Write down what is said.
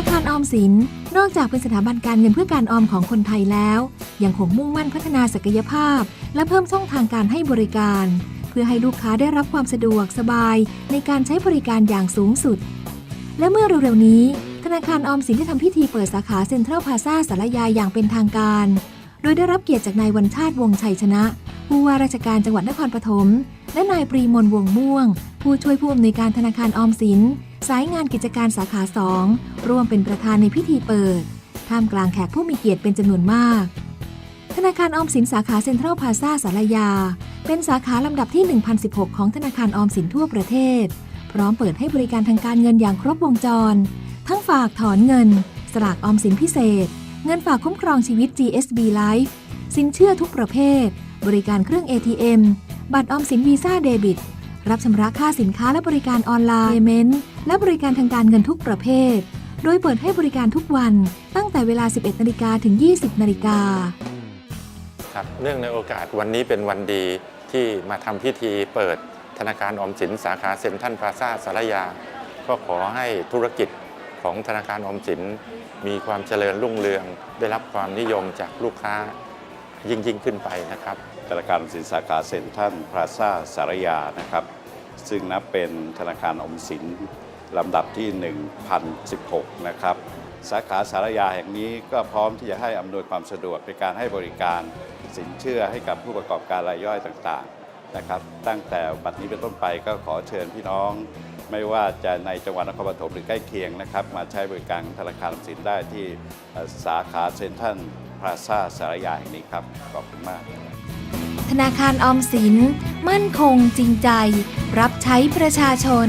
าคารออมสิน นอกจากเป็นสถาบันการเงินเพื่อการออมของคนไทยแล้ว ยังคงมุ่งมั่นพัฒนาศักยภาพ และเพิ่มช่องทางการให้บริการ เพื่อให้ลูกค้าได้รับความสะดวกสบายในการใช้บริการอย่างสูงสุด และเมื่อเร็วๆนี้ ธนาคารออมสินได้ทำพิธีเปิดสาขาเซ็นทรัลพาซาสารยาอย่างเป็นทางการ โดยได้รับเกียรติจากนายวันชาติวงชัยชนะ ผู้ว่าราชการจังหวัดนครปฐมและนายปรีมนวงม่วง ผู้ช่วยผู้อำนวยการธนาคารออมสิน สายงานกิจการสาขาสองร่วมเป็นประธานในพิธีเปิด ท่ามกลางแขกผู้มีเกียรติเป็นจำนวนมาก ธนาคารออมสินสาขาเซ็นทรัลพาซาสารยา เป็นสาขาลำดับที่ 1016 ของธนาคารออมสินทั่วประเทศ พร้อมเปิดให้บริการทางการเงินอย่างครบวงจร ทั้งฝากถอนเงิน สลากออมสินพิเศษ เงินฝากคุ้มครองชีวิต GSB Life สินเชื่อทุกประเภท บริการเครื่อง ATM บัตรออมสินวีซ่าเดบิต รับชำระค่าสินค้าและบริการออนไลน์ Payment และบริการทางการเงินทุกประเภท โดยเปิดให้บริการทุกวันตั้งแต่เวลา 11 นาฬิกาถึง 20 นาฬิกา ครับเนื่องในโอกาสวันนี้เป็นวันดีที่มาทำพิธีเปิดธนาคารออมสินสาขาเซ็นทรัลพลาซ่าสารยา ก็ขอให้ธุรกิจของธนาคารออมสิน มีความเจริญรุ่งเรือง ได้รับความนิยมจากลูกค้ายิ่งยิ่งขึ้นไปนะครับ ธนาคารออมสินสาขาเซ็นทรัลพลาซ่าสารยานะครับ ซึ่งนับเป็นธนาคารออมสิน ลำดับที่ 1,016 นะครับ สาขาสารยาแห่งนี้ก็พร้อมที่จะให้อำนวยความสะดวกในการให้บริการสินเชื่อให้กับผู้ประกอบการรายย่อยต่างๆนะครับ ตั้งแต่บัดนี้เป็นต้นไปก็ขอเชิญพี่น้อง ไม่ว่าจะในจังหวัดนครปฐมหรือใกล้เคียงนะครับ มาใช้บริการธนาคารสินได้ที่สาขาเซ็นทรัลพลาซ่าสารยาแห่งนี้ครับขอบคุณมาก ธนาคารออมสิน มั่นคงจริงใจ รับใช้ประชาชน